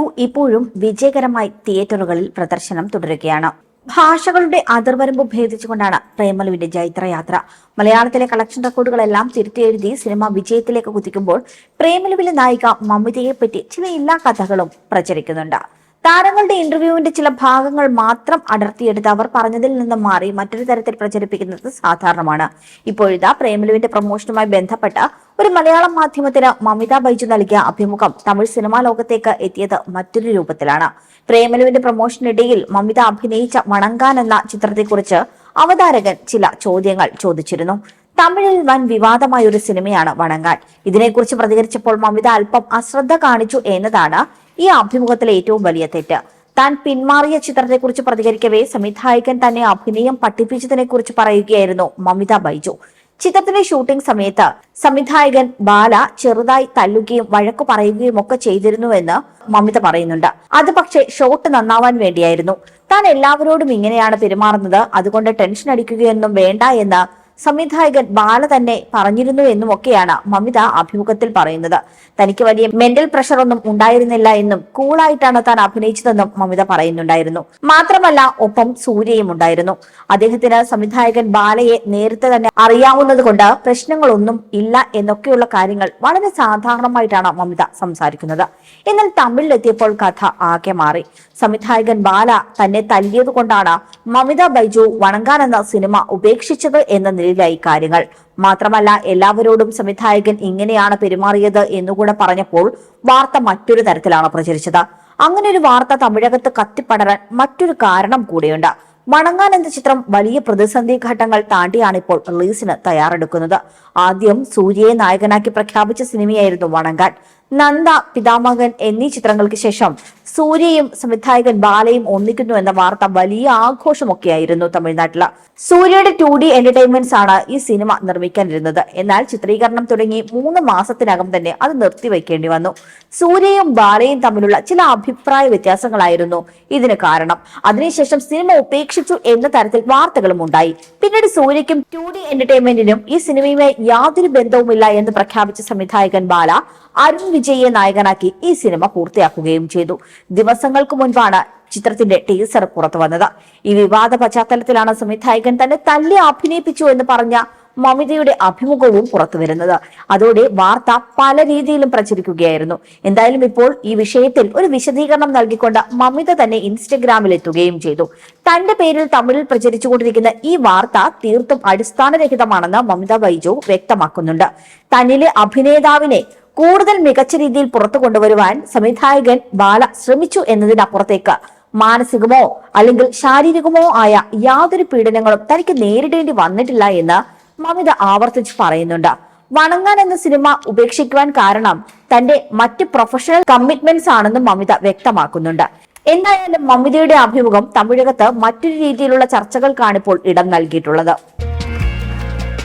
To ഇപ്പോഴും വിജയകരമായി തിയേറ്ററുകളിൽ പ്രദർശനം തുടരുകയാണ്. ഭാഷകളുടെ അതിർവരമ്പ് ഭേദിച്ചുകൊണ്ടാണ് പ്രേമലുവിന്റെ ജൈത്രയാത്ര. മലയാളത്തിലെ കളക്ഷൻ റെക്കോർഡുകളെല്ലാം തിരുത്തിയെഴുതി സിനിമ വിജയത്തിലേക്ക് കുതിക്കുമ്പോൾ പ്രേമലുവിലെ നായിക മമിതയെപ്പറ്റി ചില എല്ലാ കഥകളും പ്രചരിക്കുന്നുണ്ട്. താരങ്ങളുടെ ഇന്റർവ്യൂവിന്റെ ചില ഭാഗങ്ങൾ മാത്രം അടർത്തിയെടുത്ത് അവർ പറഞ്ഞതിൽ നിന്ന് മാറി മറ്റൊരു തരത്തിൽ പ്രചരിപ്പിക്കുന്നത് സാധാരണമാണ്. ഇപ്പോഴിതാ പ്രേമലുവിന്റെ പ്രൊമോഷനുമായി ബന്ധപ്പെട്ട ഒരു മലയാളം മാധ്യമത്തിന് മമിത ബൈജു നൽകിയ അഭിമുഖം തമിഴ് സിനിമാ ലോകത്തേക്ക് എത്തിയത് മറ്റൊരു രൂപത്തിലാണ്. പ്രേമലുവിന്റെ പ്രൊമോഷനിടയിൽ മമിത അഭിനയിച്ച വണങ്കാൻ എന്ന ചിത്രത്തെക്കുറിച്ച് അവതാരകൻ ചില ചോദ്യങ്ങൾ ചോദിച്ചിരുന്നു. തമിഴിൽ വൻ വിവാദമായ ഒരു സിനിമയാണ് വണങ്ങാൻ ഇതിനെക്കുറിച്ച് പ്രതികരിച്ചപ്പോൾ മമിത അല്പം അശ്രദ്ധ കാണിച്ചു എന്നതാണ് ഈ അഭിമുഖത്തിലെ ഏറ്റവും വലിയ തെറ്റ്. താൻ പിന്മാറിയ ചിത്രത്തെക്കുറിച്ച് പ്രതികരിക്കവേ സംവിധായകൻ തന്നെ അഭിനയം പഠിപ്പിച്ചതിനെ കുറിച്ച് പറയുകയായിരുന്നു മമിത ബൈജു. ചിത്രത്തിന്റെ ഷൂട്ടിംഗ് സമയത്ത് സംവിധായകൻ ബാല ചെറുതായി തല്ലുകയും വഴക്കു പറയുകയും ഒക്കെ ചെയ്തിരുന്നുവെന്ന് മമിത പറയുന്നുണ്ട്. അത് പക്ഷേ ഷോട്ട് നന്നാവാൻ വേണ്ടിയായിരുന്നു. താൻ എല്ലാവരോടും ഇങ്ങനെയാണ് പെരുമാറുന്നത്. അതുകൊണ്ട് ടെൻഷൻ അടിക്കുകയൊന്നും വേണ്ട എന്ന് സംവിധായകൻ ബാല തന്നെ പറഞ്ഞിരുന്നു എന്നും ഒക്കെയാണ് മമിത അഭിമുഖത്തിൽ പറയുന്നത്. തനിക്ക് വലിയ മെന്റൽ പ്രഷർ ഒന്നും ഉണ്ടായിരുന്നില്ല എന്നും കൂളായിട്ടാണ് താൻ അഭിനയിച്ചതെന്നും മമിത പറയുന്നുണ്ടായിരുന്നു. മാത്രമല്ല ഒപ്പം സൂര്യയും ഉണ്ടായിരുന്നു. അദ്ദേഹത്തിന് സംവിധായകൻ ബാലയെ നേരത്തെ തന്നെ അറിയാവുന്നത് കൊണ്ട് പ്രശ്നങ്ങളൊന്നും ഇല്ല എന്നൊക്കെയുള്ള കാര്യങ്ങൾ വളരെ സാധാരണമായിട്ടാണ് മമിത സംസാരിക്കുന്നത്. എന്നാൽ തമിഴിലെത്തിയപ്പോൾ കഥ ആകെ മാറി. സംവിധായകൻ ബാല തന്നെ തല്ലിയത് കൊണ്ടാണ് മമിത ബൈജു വണങ്കാൻ എന്ന സിനിമ ഉപേക്ഷിച്ചത് എന്ന നിലയിലായി കാര്യങ്ങൾ. മാത്രമല്ല എല്ലാവരോടും സംവിധായകൻ ഇങ്ങനെയാണ് പെരുമാറിയത് എന്നുകൂടെ പറഞ്ഞപ്പോൾ വാർത്ത മറ്റൊരു തരത്തിലാണ് പ്രചരിച്ചത്. അങ്ങനെ ഒരു വാർത്ത തമിഴകത്ത് കത്തിപ്പടരാൻ മറ്റൊരു കാരണം കൂടിയുണ്ട്. മണങ്ങാൻ എന്ന ചിത്രം വലിയ പ്രതിസന്ധി ഘട്ടങ്ങൾ താണ്ടിയാണ് ഇപ്പോൾ റിലീസിന് തയ്യാറെടുക്കുന്നത്. ആദ്യം സൂര്യയെ നായകനാക്കി പ്രഖ്യാപിച്ച സിനിമയായിരുന്നു വണങ്ങാൻ. നന്ദ പിതാമകൻ എന്നീ ചിത്രങ്ങൾക്ക് ശേഷം സൂര്യയും സംവിധായകൻ ബാലയും ഒന്നിക്കുന്നു എന്ന വാർത്ത വലിയ ആഘോഷമൊക്കെയായിരുന്നു തമിഴ്നാട്ടിൽ. സൂര്യയുടെ ടു ഡി എന്റർടൈൻമെന്റ്സ് ആണ് ഈ സിനിമ നിർമ്മിക്കാനിരുന്നത്. എന്നാൽ ചിത്രീകരണം തുടങ്ങി മൂന്ന് മാസത്തിനകം തന്നെ അത് നിർത്തിവെക്കേണ്ടി വന്നു. സൂര്യയും ബാലയും തമ്മിലുള്ള ചില അഭിപ്രായ വ്യത്യാസങ്ങളായിരുന്നു ഇതിന് കാരണം. അതിനുശേഷം സിനിമ ഉപേക്ഷിച്ചു എന്ന തരത്തിൽ വാർത്തകളും ഉണ്ടായി. പിന്നീട് സൂര്യയ്ക്കും ടു ഡി എന്റർടൈൻമെന്റിനും ഈ സിനിമയുമായി യാതൊരു ബന്ധവുമില്ല എന്ന് പ്രഖ്യാപിച്ച സംവിധായകൻ ബാല അരുൺ വിജയെ നായകനാക്കി ഈ സിനിമ പൂർത്തിയാക്കുകയും ചെയ്തു. ദിവസങ്ങൾക്ക് മുൻപാണ് ചിത്രത്തിന്റെ ടീസർ പുറത്തു വന്നത്. ഈ വിവാദ പശ്ചാത്തലത്തിലാണ് സംവിധായകൻ തന്നെ തല്ലി അഭിനയിപ്പിച്ചു എന്ന് പറഞ്ഞ മമിതയുടെ അഭിമുഖവും പുറത്തു വരുന്നത്. അതോടെ വാർത്ത പല രീതിയിലും പ്രചരിക്കുകയായിരുന്നു. എന്തായാലും ഇപ്പോൾ ഈ വിഷയത്തിൽ ഒരു വിശദീകരണം നൽകിക്കൊണ്ട് മമിത തന്നെ ഇൻസ്റ്റഗ്രാമിൽ എത്തുകയും ചെയ്തു. തന്റെ പേരിൽ തമിഴിൽ പ്രചരിച്ചുകൊണ്ടിരിക്കുന്ന ഈ വാർത്ത തീർത്തും അടിസ്ഥാനരഹിതമാണെന്ന് മമിത ബൈജു വ്യക്തമാക്കുന്നുണ്ട്. തന്നിലെ അഭിനേതാവിനെ കൂടുതൽ മികച്ച രീതിയിൽ പുറത്തു കൊണ്ടുവരുവാൻ സംവിധായകൻ ബാല ശ്രമിച്ചു എന്നതിനപ്പുറത്തേക്ക്. മാനസികമോ അല്ലെങ്കിൽ ശാരീരികമോ ആയ യാതൊരു പീഡനങ്ങളും തനിക്ക് നേരിടേണ്ടി വന്നിട്ടില്ല എന്ന് മമിത ആവർത്തിച്ച് പറയുന്നുണ്ട്. വണങ്ങാൻ എന്ന സിനിമ ഉപേക്ഷിക്കുവാൻ കാരണം തന്റെ മറ്റ് പ്രൊഫഷണൽ കമ്മിറ്റ്മെന്റ്സ് ആണെന്നും മമിത വ്യക്തമാക്കുന്നുണ്ട്. എന്തായാലും മമിതയുടെ അഭിമുഖം തമിഴകത്ത് മറ്റൊരു രീതിയിലുള്ള ചർച്ചകൾക്കാണിപ്പോൾ ഇടം നൽകിയിട്ടുള്ളത്.